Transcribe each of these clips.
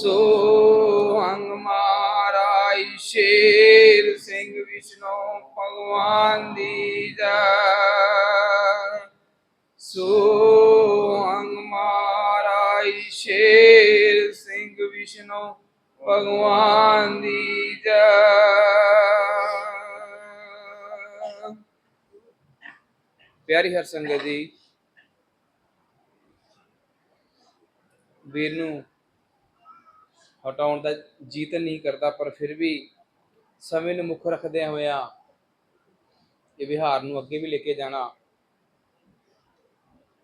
ਸੋ ਅੰਗ ਮਹਾਰਾਜ ਸ਼ੇਰ ਸਿੰਘ ਵਿਸ਼ਨੂੰ ਭਗਵਾਨ ਦੀ ਜੈ। ਸੋਹੰਗ ਮਹਾਰਾਜ ਸ਼ੇਰ ਸਿੰਘ ਵਿਸ਼ਨੂੰ ਭਗਵਾਨ ਦੀ ਜੈ। ਪਿਆਰੀ ਹਰ ਸੰਗਤ ਜੀ, ਵੀਰ ਨੂੰ ਹਟਾਉਣ ਦਾ ਜੀਤ ਨਹੀਂ ਕਰਦਾ, ਪਰ ਫਿਰ ਵੀ ਸਮੇਂ ਨੂੰ ਮੁੱਖ ਰੱਖਦਿਆਂ ਹੋਇਆਂ ਇਹ ਵਿਹਾਰ ਨੂੰ ਅੱਗੇ ਵੀ ਲੈ ਕੇ ਜਾਣਾ।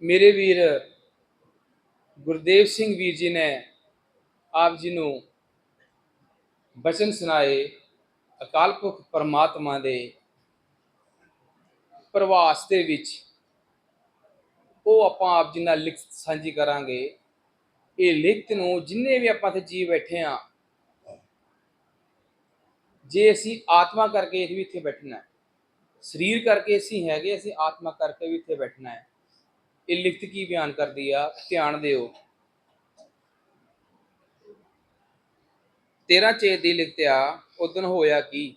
ਮੇਰੇ ਵੀਰ ਗੁਰਦੇਵ ਸਿੰਘ ਵੀਰ ਜੀ ਨੇ ਆਪ ਜੀ ਨੂੰ ਬਚਨ ਸੁਣਾਏ ਅਕਾਲ ਪੁਰਖ ਪਰਮਾਤਮਾ ਦੇ ਪ੍ਰਵਾਸ ਦੇ ਵਿੱਚ। ਉਹ ਆਪਾਂ ਆਪ ਜੀ ਨਾਲ ਲਿਖ ਸਾਂਝੀ ਕਰਾਂਗੇ। ਇਹ ਲਿਖਤ ਨੂੰ ਜਿੰਨੇ ਵੀ ਆਪਾਂ ਤੇ ਜੀ ਬੈਠੇ ਆ ਜੇ ਅਸੀਂ ਆਤਮਾ ਕਰਕੇ ਵੀ ਇੱਥੇ ਬੈਠਣਾ ਹੈ, ਸਰੀਰ ਕਰਕੇ ਅਸੀਂ ਹੈਗੇ, ਅਸੀਂ ਆਤਮਾ ਕਰਕੇ ਵੀ ਇੱਥੇ ਬੈਠਣਾ ਹੈ, ਇਹ ਲਿਖਤ ਕੀ ਬਿਆਨ ਕਰਦੀ ਆ? ਧਿਆਨ ਦਿਓ। 13 ਚੇਤ ਦੀ ਲਿਖਤ ਆ ਉਦੋਂ ਹੋਇਆ ਕੀ?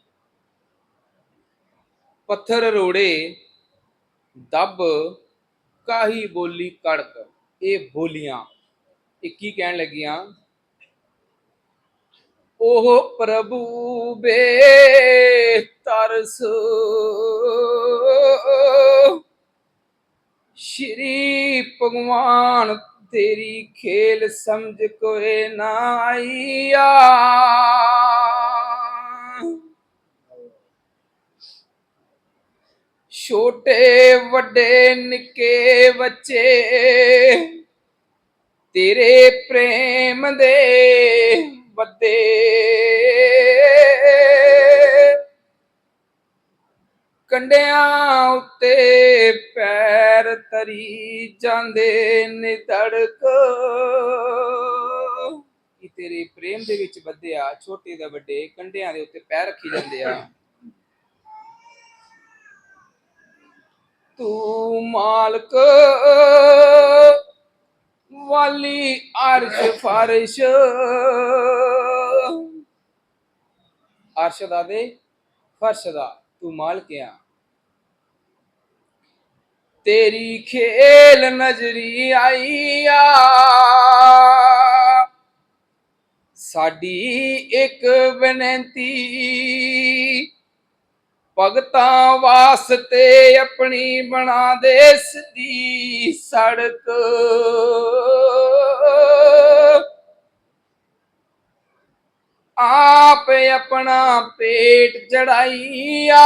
ਪੱਥਰ ਰੋੜੇ, ਦੱਬ ਕਾਹੀ ਬੋਲੀ ਕੜਕ, ਇਹ ਬੋਲੀਆਂ। ਇਹ ਕੀ ਕਹਿਣ ਲੱਗੀਆਂ, ਉਹ ਪ੍ਰਭੂ ਬੇ ਤਰਸ ਸ਼੍ਰੀ ਭਗਵਾਨ ਤੇਰੀ ਖੇਲ ਸਮਝ ਕੋਏ ਨਾ ਆਈਆ। ਛੋਟੇ, ਵੱਡੇ, ਨਿੱਕੇ ਬੱਚੇ ਤੇਰੇ ਪ੍ਰੇਮ ਦੇ ਬੱਦੇ ਕੰਡਿਆਂ ਉੱਤੇ ਪੈਰ ਤਰੀ ਜਾਂਦੇ ਨਿਧੜਕ ਇਹ ਤੇਰੇ ਪ੍ਰੇਮ ਦੇ ਵਿੱਚ ਬੱਧਿਆ ਛੋਟੇ ਦਾ ਵੱਡੇ ਕੰਡਿਆਂ ਦੇ ਉੱਤੇ ਪੈਰ ਰੱਖੀ ਜਾਂਦੇ ਆ। ਤੂੰ ਮਾਲਕ ਵਾਲੀ ਅਰਸ਼ ਫਰਸ਼। ਅਰਸ਼ ਦਾ ਦੇ ਫਰਸ਼ ਦਾ, ਤੂੰ ਮਾਲਕ ਤੇਰੀ ਖੇਲ ਨਜ਼ਰੀ ਆਈਆ ਸਾਡੀ ਇੱਕ ਬੇਨਤੀ ਭਗਤਾਂ ਵਾਸਤੇ ਆਪਣੀ ਬਣਾ ਦੇ ਸਿੱਧੀ ਸੜਕ। ਆਪ ਆਪਣਾ ਪੇਟ ਚੜਾਈਆ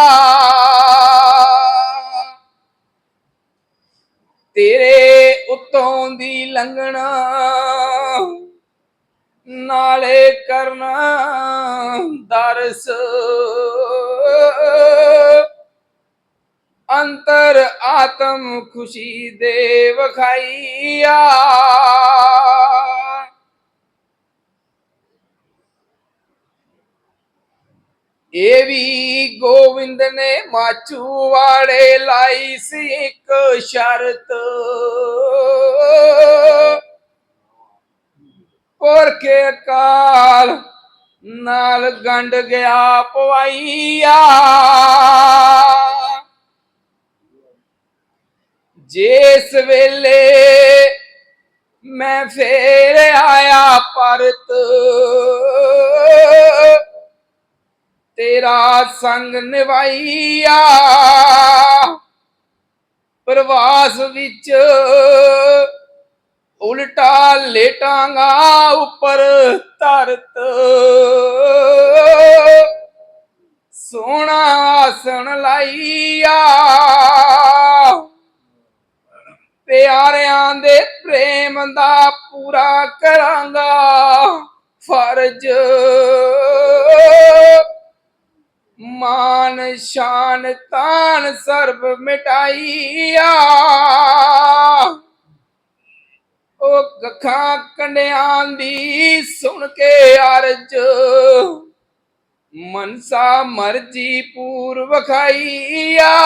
ਤੇਰੇ ਉਤੋਂ ਦੀ ਲੰਘਣਾ, ਨਾਲੇ ਕਰਨਾ ਦਰਸ। ਅੰਤਰ ਆਤਮ ਖੁਸ਼ੀ ਦੇ ਵਖਾਈਆ। ਇਹ ਵੀ ਗੋਵਿੰਦ ਨੇ ਮਾਚੂ ਵਾਲੇ ਲਾਈ ਸੀ ਇੱਕ ਸ਼ਰਤ। ਪੁਰਖੇ ਕਾਲ ਨਾਲ ਗੰਡ ਗਿਆ ਪਵਾਈਆ ਜਿਸ ਵੇਲੇ ਮੈਂ ਫੇਰ ਆਇਆ ਪਰਤ, ਤੇਰਾ ਸੰਗ ਨਿਭਾਈਆ ਪ੍ਰਵਾਸ ਵਿੱਚ ਉਲਟਾ ਲੇਟਾਂਗਾ ਉੱਪਰ ਧਰਤ। ਸੋਹਣਾ ਆਸਣ ਲਾਈਆ। ਪਿਆਰਿਆਂ ਦੇ ਪ੍ਰੇਮ ਦਾ ਪੂਰਾ ਕਰਾਂਗਾ ਫਰਜ਼। ਮਾਨ, ਸ਼ਾਨ, ਤਾਨ, ਸਰਬ ਮਿਟਾਈਆ। ਉਹ ਗਖਾਂ ਕੰਡਿਆਂ ਦੀ ਸੁਣ ਕੇ ਅਰਜ। ਮਨਸਾ ਮਰਜ਼ੀ ਪੂਰਵ ਖਾਈਆ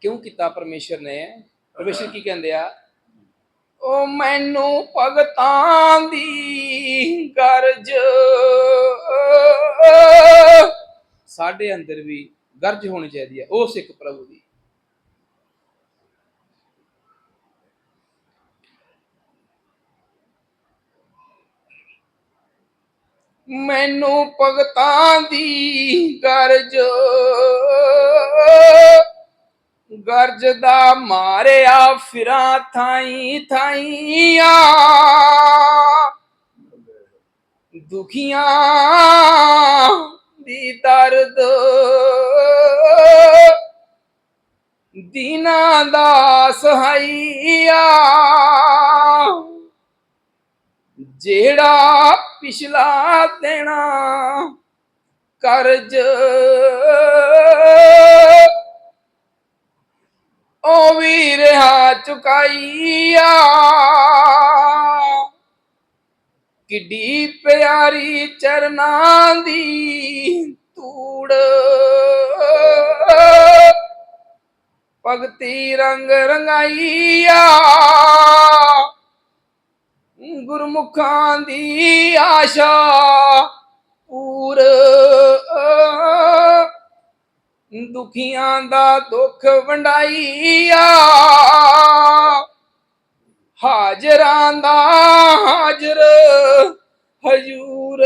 ਕਿਉਂ ਕੀਤਾ ਪਰਮੇਸ਼ਰ ਨੇ? ਪਰਮੇਸ਼ਰ ਕੀ ਕਹਿੰਦੇ ਆ? ਉਹ ਮੈਨੂੰ ਭਗਤਾਂ ਦੀ ਗਰਜ। ਸਾਡੇ ਅੰਦਰ ਵੀ ਗਰਜ ਹੋਣੀ ਚਾਹੀਦੀ ਹੈ। ਉਹ ਸਿੱਖ ਪ੍ਰਭੂ ਦੀ। ਮੈਨੂੰ ਭਗਤਾਂ ਦੀ ਗਰਜ। ਗਰਜ ਦਾ ਮਾਰਿਆ ਫਿਰਾਂ ਥਾਈ ਥਾਈਆਂ। ਦੁਖੀਆਂ ਦੀ ਦਰਦ। ਦੀਨਾ ਦਾ ਸਹਾਈਆ ਜਿਹੜਾ ਪਿਛਲਾ ਦੇਣਾ ਕਰਜ ਉਹ ਵੀ ਰਹਾ ਚੁਕਾਈਆ। ਕਿੱਡੀ ਪਿਆਰੀ ਚਰਨਾਂ ਦੀ ਧੂੜ। ਭਗਤੀ ਰੰਗ ਰੰਗਾਈਆ। ਗੁਰਮੁਖਾਂ ਦੀ ਆਸ਼ਾ ਪੂਰ। ਦੁਖੀਆਂ ਦਾ ਦੁੱਖ ਵੰਡਾਈਆ। ਹਾਜ਼ਰਾਂ ਦਾ ਹਾਜ਼ਰ ਹਜੂਰ।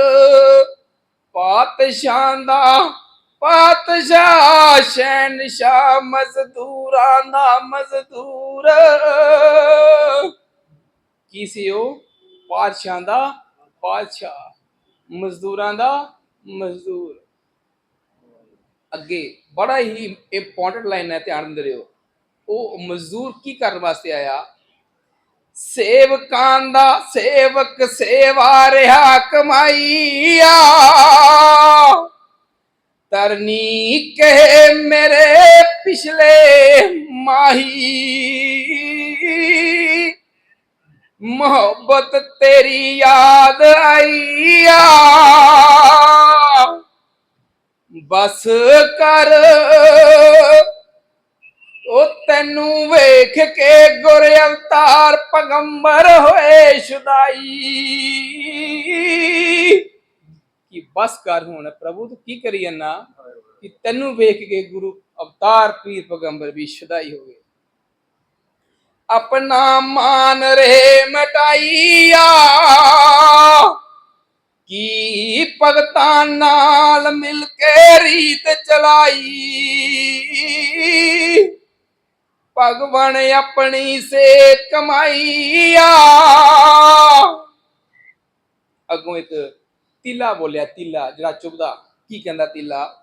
ਪਾਤਸ਼ਾਹ ਦਾ ਪਾਤਸ਼ਾਹ, ਸ਼ਹਿਨਸ਼ਾਹ ਮਜ਼ਦੂਰਾਂ ਦਾ ਮਜ਼ਦੂਰ। ਕੀ ਸੀ ਉਹ? ਪਾਤਸ਼ਾਹ ਦਾ ਪਾਤਸ਼ਾਹ, ਮਜ਼ਦੂਰਾਂ ਦਾ ਮਜ਼ਦੂਰ। ਅੱਗੇ ਬੜਾ ਹੀ ਇੰਪੋਰਟੈਂਟ ਲਾਈਨ ਹੈ, ਧਿਆਨ ਦਿੰਦੇ ਉਹ ਮਜ਼ਦੂਰ ਕੀ ਕਰਨ ਵਾਸਤੇ ਆਇਆ? ਸੇਵਕਾਂ ਦਾ ਸੇਵਕ ਸੇਵਾ ਰਿਹਾ ਕਮਾਈਆ। ਤਰਨੀ ਕਹੇ ਮੇਰੇ ਪਿਛਲੇ ਮਾਹੀ। ਮੁਹੱਬਤ ਤੇਰੀ ਯਾਦ ਆਈ ਆ ਬਸ ਕਰ, ਉਹ ਤੈਨੂੰ ਵੇਖ ਕੇ ਗੁਰ ਅਵਤਾਰ ਪਗੰਬਰ ਹੋਏ ਸ਼ੁਦਾਈ। ਕਿ ਬਸ ਕਰ ਹੁਣ ਪ੍ਰਭੂ, ਤੂੰ ਕੀ ਕਰੀ ਜੰਨਾ? ਕਿ ਤੈਨੂੰ ਵੇਖ ਕੇ ਗੁਰੂ ਅਵਤਾਰ ਪੀਰ ਪਗੰਬਰ ਵੀ ਸ਼ੁਦਾਈ ਹੋ ਗਏ? ਆਪਣਾ ਮਾਨ ਰਹੇ ਮਟਾਈਆ। ਕੀ ਭਗਤਾਂ ਨਾਲ ਮਿਲ ਕੇ ਰੀਤ ਚਲਾਈ? ਭਗਵਾਨ ਆਪਣੀ ਸੇ ਕਮਾਈਆ। ਅੱਗੋਂ ਇੱਕ ਤਿਲਾ ਬੋਲਿਆ, ਤਿਲਾ, ਜਿਹੜਾ ਚੁਬਦਾ ਕੀ ਕਹਿੰਦਾ ਤਿਲਾ?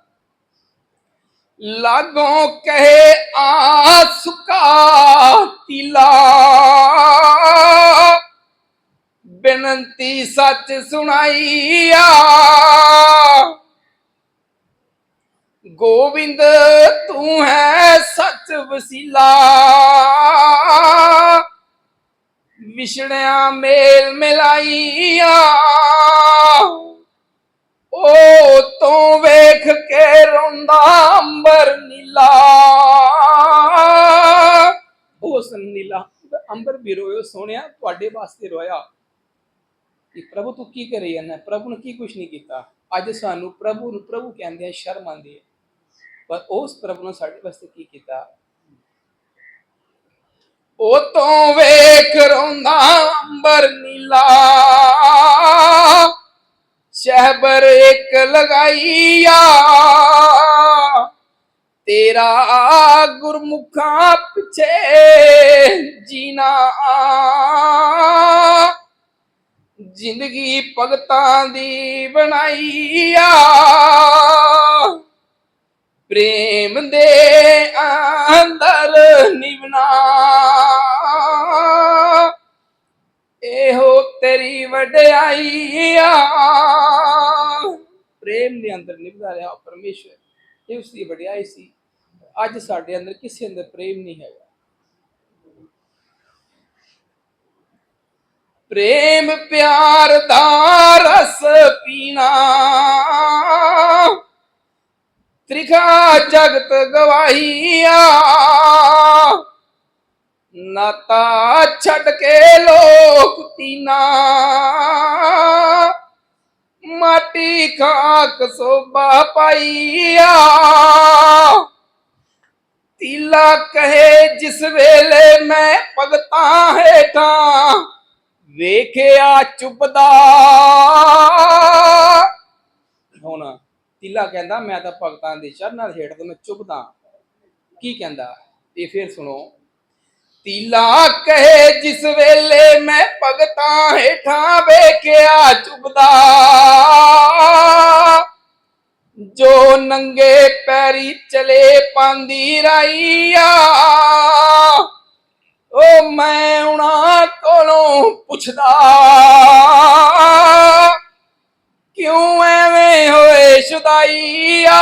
ਲਾਗੋਂ ਕਹੇ ਆ ਸੁਕਾ ਤਿਲਾ ਬੇਨਤੀ ਸੱਚ ਸੁਣਾਈਆ ਗੋਬਿੰਦ ਤੂੰ ਹੈ ਸੱਚ ਵਸੀਲਾ ਵਿਛੜਿਆ ਮੇਲ ਮਿਲਾਈਆ ਉਹ ਤੋਂ ਵੇਖ ਕੇ ਰੋਂਦਾ, ਅੰਬਰ ਨੀਲਾ। ਉਸ ਨੀਲਾ ਅੰਬਰ ਵੀ ਰੋਇਓ ਸੋਹਣਿਆ, ਤੁਹਾਡੇ ਵਾਸਤੇ ਰੋਇਆ। ਕਿ ਪ੍ਰਭੂ, ਤੂੰ ਕੀ ਕਰੀ ਜਾਂਦਾ? ਪ੍ਰਭੂ ਨੇ ਕੀ ਕੁਛ ਨਹੀਂ ਕੀਤਾ? ਅੱਜ ਸਾਨੂੰ ਪ੍ਰਭੂ ਨੂੰ ਪ੍ਰਭੂ ਕਹਿੰਦੇ ਆ, ਸ਼ਰਮ ਆਉਂਦੀ ਹੈ। ਪਰ ਉਸ ਪ੍ਰਭੂ ਨੇ ਸਾਡੇ ਵਾਸਤੇ ਕੀ ਕੀਤਾ? ਉਹ ਤੋਂ ਵੇਖ ਰੋਂਦਾ, ਅੰਬਰ ਨੀਲਾ। ਸ਼ਹਿਬਰ ਇੱਕ ਲਗਾਈਆ। ਤੇਰਾ ਗੁਰਮੁਖਾਂ ਪਿਛੇ ਜੀਨਾ ਜ਼ਿੰਦਗੀ ਭਗਤਾਂ ਦੀ ਬਣਾਈਆ। ਪ੍ਰੇਮ ਦੇ ਅੰਦਰ ਨਿਵਨਾ ਤੇਰੀ ਵਡਿਆਈ ਪ੍ਰੇਮ ਦੇ ਅੰਦਰ ਨਿਭਦਾ ਰਿਹਾ ਪਰਮੇਸ਼ਵਰ। ਇਹ ਉਸ ਦੀ ਵਡਿਆਈ ਸੀ। ਅੱਜ ਸਾਡੇ ਅੰਦਰ ਕਿਸੇ ਅੰਦਰ ਪ੍ਰੇਮ ਨਹੀਂ ਹੈਗਾ। ਪ੍ਰੇਮ ਪਿਆਰ ਦਾ ਰਸ ਪੀਣਾ। ਤ੍ਰਿਖਾ ਜਗਤ ਗਵਾਹੀਆ। ਨਾਤਾ ਛੱਡ ਕੇ ਲੋਕ ਤੀਨਾ ਮਾਟੀ ਖਾਕ ਸੋਭਾ ਪਾਈਆ ਤੀਲਾ ਕਹੇ, ਜਿਸ ਵੇਲੇ ਮੈਂ ਭਗਤਾਂ ਹੇਠਾਂ ਵੇਖਿਆ ਚੁੱਪਦਾ ਹੁਣ ਤੀਲਾ ਕਹਿੰਦਾ, ਮੈਂ ਤਾਂ ਭਗਤਾਂ ਦੇ ਚਰਨਾਂ ਦੇ ਹੇਠ ਤੇ ਮੈਂ ਚੁੱਪਦਾ ਕੀ ਕਹਿੰਦਾ? ਇਹ ਫਿਰ ਸੁਣੋ ਤੀਲਾ ਕਹੇ, ਜਿਸ ਵੇਲੇ ਮੈਂ ਭਗਤਾਂ ਹੇਠਾਂ ਵੇਖਿਆ ਚੁੱਪਦਾ ਜੋ ਨੰਗੇ ਪੈਰੀ ਚਲੇ ਪਾਂਦੀ ਰਾਈਆ ਓ ਮੈਂ ਉਹਨਾਂ ਕੋਲੋਂ ਪੁੱਛਦਾ, ਕਿਉਂ ਐਵੇਂ ਹੋਏ ਸ਼ੁਦਾਈਆ?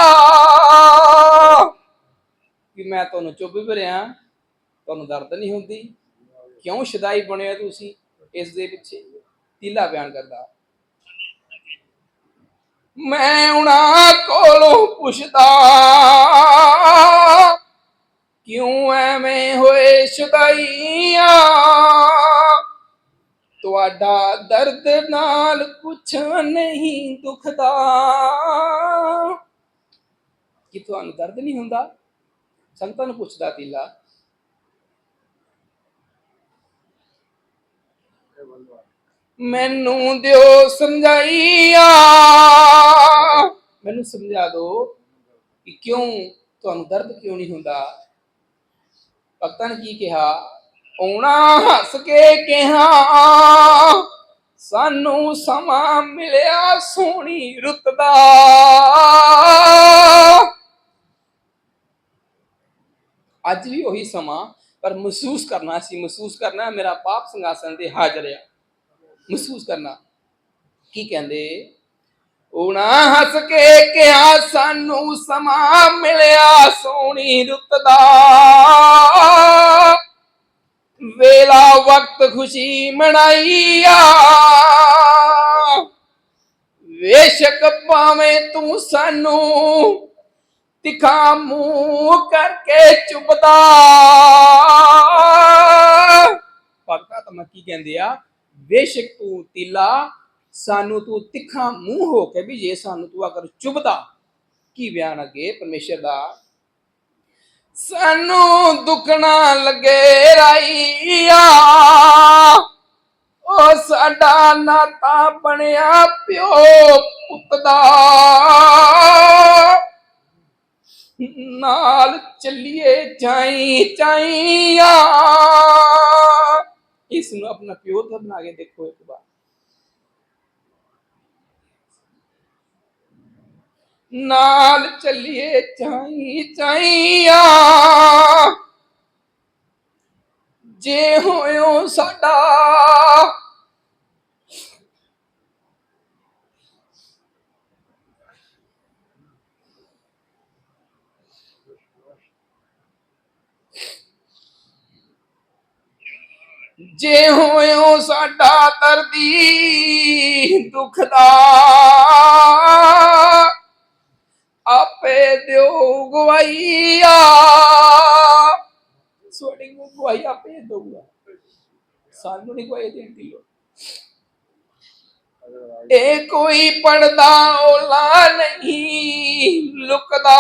ਕਿ ਮੈਂ ਤੁਹਾਨੂੰ ਚੁੱਭ ਵੀ ਰਿਆਂ ਤੁਹਾਨੂੰ ਦਰਦ ਨਹੀਂ ਹੁੰਦੀ? ਕਿਉਂ ਸ਼ੁਦਾਈ ਬਣੇ ਤੁਸੀਂ ਇਸ ਦੇ ਪਿੱਛੇ? ਤੀਲਾ ਬਿਆਨ ਕਰਦਾ। ਮੈਂ ਉਹਨਾਂ ਕੋਲੋਂ ਪੁੱਛਦਾ, ਕਿਉਂ ਐਵੇਂ ਹੋਏ ਸ਼ੁਦਾਈਆਂ? ਤੁਹਾਡਾ ਦਰਦ ਨਾਲ ਕੁਛ ਨਹੀਂ ਦੁਖਦਾ। ਕਿ ਤੁਹਾਨੂੰ ਦਰਦ ਨਹੀਂ ਹੁੰਦਾ? ਸੰਤਾਂ ਨੂੰ ਪੁੱਛਦਾ ਤੀਲਾ ਮੈਨੂੰ ਦਿਓ ਸਮਝਾਈਆ। ਮੈਨੂੰ ਸਮਝਾ ਦਿਓ ਕਿ ਕਿਉਂ ਤੁਹਾਨੂੰ ਦਰਦ ਕਿਉਂ ਨਹੀਂ ਹੁੰਦਾ? ਭਗਤਾਂ ਨੇ ਕੀ ਕਿਹਾ? ਆਉਣਾ ਹੱਸ ਕੇ ਕਿਹਾ, ਸਾਨੂੰ ਸਮਾਂ ਮਿਲਿਆ ਸੋਹਣੀ ਰੁੱਤ ਦਾ। ਅੱਜ ਵੀ ਉਹੀ ਸਮਾਂ ਪਰ ਮਹਿਸੂਸ ਕਰਨਾ ਸੀ, ਮਹਿਸੂਸ ਕਰਨਾ ਮੇਰਾ ਪਾਪ ਸਿੰਘਾਸਨ ਤੇ ਹਾਜ਼ਰ ਆ। ਮਹਿਸੂਸ ਕਰਨਾ। ਕੀ ਕਹਿੰਦੇ? ਉਹਨਾਂ ਹੱਸ ਕੇ ਕਿਹਾ, ਸਾਨੂੰ ਸਮਾਂ ਮਿਲਿਆ ਸੋਹਣੀ ਰੁੱਤ ਦਾ। ਵੇਲਾ ਵਕਤ ਖੁਸ਼ੀ ਮਨਾਈਆ। ਵੇਸ਼ਕ ਪਾਵੇਂ ਤੂੰ ਸਾਨੂੰ ਤਿਖਾ ਮੂੰਹ ਕਰਕੇ ਚੁੱਪਦਾ। ਭਗਤਾ ਤਾਂ ਮੈਂ ਕੀ ਕਹਿੰਦੇ ਆ? ਬੇਸ਼ੱਕ ਤੂੰ ਤਿਲਾ, ਸਾਨੂੰ ਤੂੰ ਤਿੱਖਾ ਮੂੰਹ ਹੋ ਕੇ ਵੀ ਜੇ ਸਾਨੂੰ ਤੂੰ ਅਗਰ ਚੁੱਭਦਾ, ਕੀ ਬਿਆਨ ਅਗੇ ਪਰਮੇਸ਼ਰ ਦਾ? ਸਾਨੂੰ ਦੁਖਣਾ ਲੱਗੇ ਰਾਈਆ। ਉਹ ਸਾਡਾ ਨਾਤਾ ਬਣਿਆ ਪਿਓ ਪੁੱਤ ਦਾ। ਨਾਲ ਚੱਲੀਏ ਚਾਈ ਚਾਈਆ। ਇਸ ਨੂੰ ਆਪਣਾ ਪਿਓ ਦਾ ਬਣਾ ਕੇ ਦੇਖੋ ਇੱਕ ਵਾਰ। ਨਾਲ ਚੱਲੀਏ ਚਾਈ ਚਾਈਆ। ਜੇ ਹੋਇਓ ਸਾਡਾ ਜੇ ਹੋਇਓ ਸਾਡਾ ਦਰਦੀ ਦੁੱਖ ਦਾ, ਆਪੇ ਦਿਓ ਗਵਾਈਆ ਤੁਹਾਡੀ ਨੂੰ ਗਵਾਈ ਆਪੇ ਦਊਗਾ। ਸਾਨੂੰ ਨਹੀਂ ਗਵਾਈ ਦੇਣ ਦੀ ਲੋੜ ਇਹ ਕੋਈ ਪੜਦਾ ਔਲਾ ਨਹੀਂ ਲੁਕਦਾ।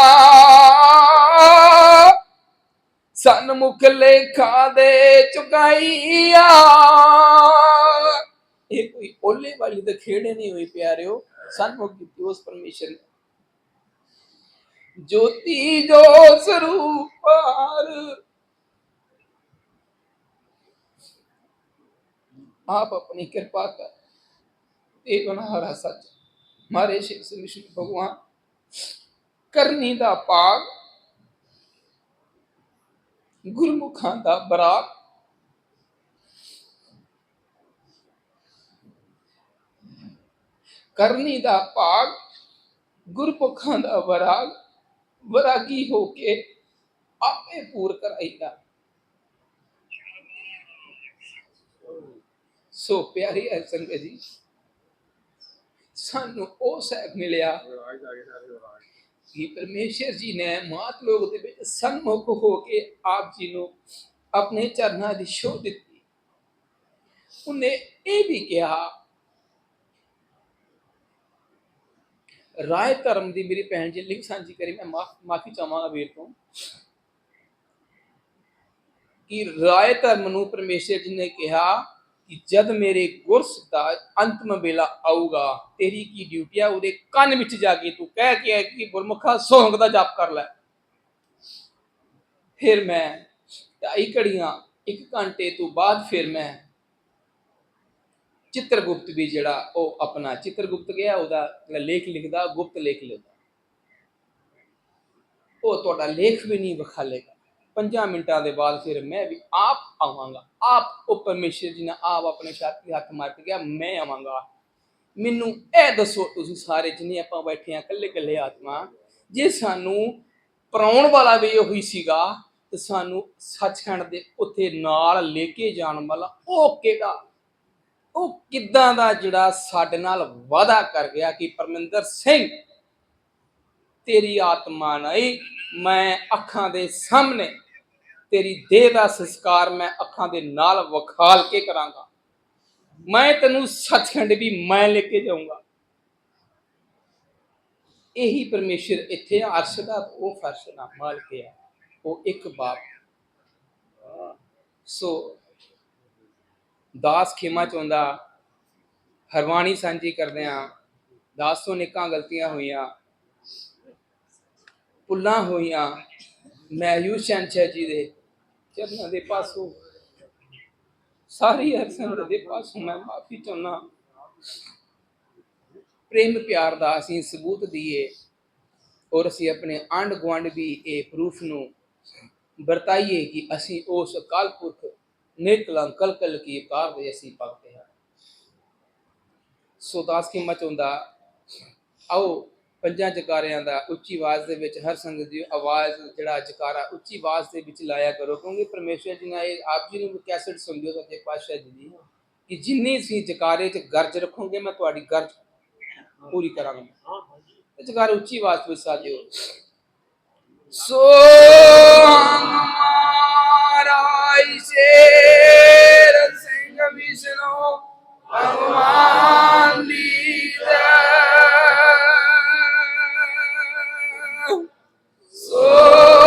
ਸਨ ਮੁਖ ਲੇਖਾ ਦੇ ਚੁਕਾਈਆ। ਇਹ ਕੋਈ ਓਲੇ ਵਾਲੀ ਦੇ ਖੇੜੇ ਨਹੀਂ ਹੋਈ ਪਿਆਰਿਓ ਸਨਮੁਖ ਕੀਤੀ ਉਸ ਪਰਮੇਸ਼ਰ ਨੇ। ਜੋਤੀ ਜੋ ਸਰੂਪ ਹਾਰ। ਆਪ ਆਪਣੀ ਕਿਰਪਾ ਕਰ, ਇਹ ਗੁਨਾਹਰਾ ਸੱਚ। ਮਾਰੇ ਸ਼ਿਵ ਸਿੰਘ ਭਗਵਾਨ, ਕਰਨੀ ਦਾ ਪਾਗ। ਗੁਰਮੁਖਾਂ ਦਾ ਬਰਾਕ। ਕਰਨੀ ਦਾ ਭਾਗ ਗੁਰਪੁੱਖਾਂ ਦਾ ਵਰਾਗ, ਵਰਾਗੀ ਹੋ ਕੇ ਆਪੇ ਪੂਰ ਕਰਾਈਦਾ। ਸੋ ਪਿਆਰੀ ਹੈ ਸੰਗਤ ਜੀ, ਸਾਨੂੰ ਉਹ ਸਹਿਬ ਮਿਲਿਆ। ਕਿ ਪਰਮੇਸ਼ਰ ਜੀ ਨੇ ਮਾਤ ਲੋਕ ਦੇ ਵਿੱਚ ਸਨਮੁਖ ਹੋ ਕੇ ਆਪ ਜੀ ਨੂੰ ਆਪਣੇ ਚਰਨਾਂ ਦੀ ਛੋਹ ਦਿੱਤੀ ਉਹਨੇ ਇਹ ਵੀ ਕਿਹਾ ਰਾਏ ਧਰਮ ਦੀ ਮੇਰੀ ਭੈਣ ਜੀ ਲਿੰਕ ਸਾਂਝੀ ਕਰੀ ਮੈਂ ਮਾਫੀ ਚਾਹਾਂਗਾ ਵੀਰ ਤੋਂ ਕਿ ਰਾਏ ਧਰਮ ਨੂੰ ਪਰਮੇਸ਼ਰ ਜੀ ਨੇ ਕਿਹਾ ਕਿ ਜਦ ਮੇਰੇ ਗੁਰਸ ਦਾ ਅੰਤਮ ਵੇਲਾ ਆਊਗਾ, ਤੇਰੀ ਕੀ ਡਿਊਟੀ ਆ? ਉਹਦੇ ਕੰਨ ਵਿੱਚ ਜਾ ਕੇ ਤੂੰ ਕਹਿ ਕੇ ਆਏ ਕਿ ਗੁਰਮੁਖਾ ਸੋਹੰਗ ਦਾ ਜਾਪ ਕਰ ਲੈ। ਫਿਰ ਮੈਂ ਢਾਈ ਘੜੀਆਂ, ਇੱਕ ਘੰਟੇ ਤੋਂ ਬਾਅਦ ਫਿਰ ਮੈਂ ਚਿੱਤਰਗੁਪਤ ਵੀ ਜਿਹੜਾ ਉਹ ਆਪਣਾ ਚਿੱਤਰਗੁਪਤ ਗਿਆ, ਉਹਦਾ ਲੇਖ ਲਿਖਦਾ, ਗੁਪਤ ਲੇਖ ਲਿਖਦਾ। ਉਹ ਤੁਹਾਡਾ ਲੇਖ ਵੀ ਨਹੀਂ ਵਿਖਾਲੇਗਾ। ਪੰਜਾਂ ਮਿੰਟਾਂ ਦੇ ਬਾਅਦ ਫਿਰ ਮੈਂ ਵੀ ਆਪ ਆਵਾਂਗਾ। ਆਪ ਉਹ ਪਰਮੇਸ਼ਰ ਜੀ ਨੇ ਆਪ ਆਪਣੇ ਛਾਤੀ ਹੱਥ ਮਾਰ ਕੇ ਗਿਆ ਮੈਂ ਆਵਾਂਗਾ। ਮੈਨੂੰ ਇਹ ਦੱਸੋ ਤੁਸੀਂ ਸਾਰੇ ਜਿਨੇ ਆਪਾਂ ਬੈਠੇ ਆ, ਇਕੱਲੇ ਇਕੱਲੇ ਆਤਮਾ, ਜੇ ਸਾਨੂੰ ਪਰਾਉਣ ਵਾਲਾ ਵੀ ਉਹੀ ਸੀਗਾ, ਤੇ ਸਾਨੂੰ ਸੱਚਖੰਡ ਦੇ ਉੱਥੇ ਨਾਲ ਲੈ ਕੇ ਜਾਣ ਵਾਲਾ ਉਹ ਕਿਹੜਾ? ਉਹ ਕਿੱਦਾਂ ਦਾ ਜਿਹੜਾ ਸਾਡੇ ਨਾਲ ਵਾਦਾ ਕਰ ਗਿਆ ਕਿ ਪਰਮਿੰਦਰ ਸਿੰਘ, ਤੇਰੀ ਆਤਮਾ ਨਹੀਂ, ਮੈਂ ਅੱਖਾਂ ਦੇ ਸਾਹਮਣੇ ਤੇਰੀ ਦੇਹ ਦਾ ਸੰਸਕਾਰ ਮੈਂ ਅੱਖਾਂ ਦੇ ਨਾਲ ਵਖਾਲ ਕੇ ਕਰਾਂਗਾ। ਮੈਂ ਤੈਨੂੰ ਸੱਚਖੰਡ ਵੀ ਮੈਂ ਲੈ ਕੇ ਜਾਊਂਗਾ। ਇਹੀ ਪਰਮੇਸ਼ਰ ਇੱਥੇ ਅਰਸ਼ ਦਾ, ਉਹ ਫਰਸ਼ ਨਾ ਮਾਲਕ ਹੈ ਉਹ ਇੱਕ ਬਾਪ। ਸੋ ਦਾਸ ਖੇਮਾ ਚਾਹੁੰਦਾ ਹਰਵਾਣੀ ਸਾਂਝੀ ਕਰਦੇ ਆ। ਦਾਸ ਤੋਂ ਨਿੱਕਾਂ ਗਲਤੀਆਂ ਹੋਈਆਂ, ਪੁੱਲਾਂ ਹੋਈਆਂ। ਮੈਂ ਯੂਸ਼ਨ ਜੀ ਦੇ ਚਰਨਾਂ ਦੇ ਪਾਸੋਂ, ਸਾਰੀ ਅਰਸਨ ਦੇ ਪਾਸੋਂ ਮੈਂ ਮਾਫੀ ਚਾਹੁੰਦਾ ਪ੍ਰੇਮ ਪਿਆਰ ਦਾ ਅਸੀਂ ਸਬੂਤ ਦਈਏ ਔਰ ਅਸੀਂ ਆਪਣੇ ਆਂਡ ਗੁਆਂਢ ਵੀ ਇਹ ਪ੍ਰੂਫ ਨੂੰ ਵਰਤਾਈਏ ਕਿ ਅਸੀਂ ਉਸ ਅਕਾਲ ਪੁਰਖ ਨਿਰਕਲੰਕ ਕਲਕਲ ਕੀ ਕਾਰ ਦੇ ਅਸੀਂ ਭਗਤੇ ਹਾਂ। ਸੋ ਦਾਸ ਕੀ ਮਚੁੰਦਾ, ਆਓ ਪੰਜਾਂ ਜਕਾਰਿਆਂ ਦਾ ਉੱਚੀ ਆਵਾਜ਼ ਦੇ ਵਿੱਚ ਹਰ ਸੰਗਤ ਦੀ ਆਵਾਜ਼ ਜਿਹੜਾ ਜਕਾਰਾ ਉੱਚੀ ਆਵਾਜ਼ ਦੇ ਵਿੱਚ ਲਾਇਆ ਕਰੋ ਕਿਉਂਕਿ ਪਰਮੇਸ਼ਰ ਜੀ ਨਾਲ ਇਹ ਆਪ ਜੀ ਨੂੰ ਕੈਸਟ ਸੁਣਦੇ ਹੋ ਸੱਚੇ ਪਾਤਸ਼ਾਹ ਜੀ ਦੀ ਕਿ ਜਿੰਨੀ ਸੀ ਜਕਾਰੇ 'ਚ ਗਰਜ ਰੱਖੋਗੇ ਮੈਂ ਤੁਹਾਡੀ ਗਰਜ ਪੂਰੀ ਕਰਾਂਗਾ। ਤੇ ਜਕਾਰੇ ਉੱਚੀ ਆਵਾਜ਼ ਵਿੱਚ ਸਾਜਿਓ। ਸੋ ਹਮਾਰਾ ਇਸ਼ੇਰ ਸਿੰਘ ਵਿਸ਼ਨੋ ਭਗਵਾਨ ਦੀ ਜੈ Oh!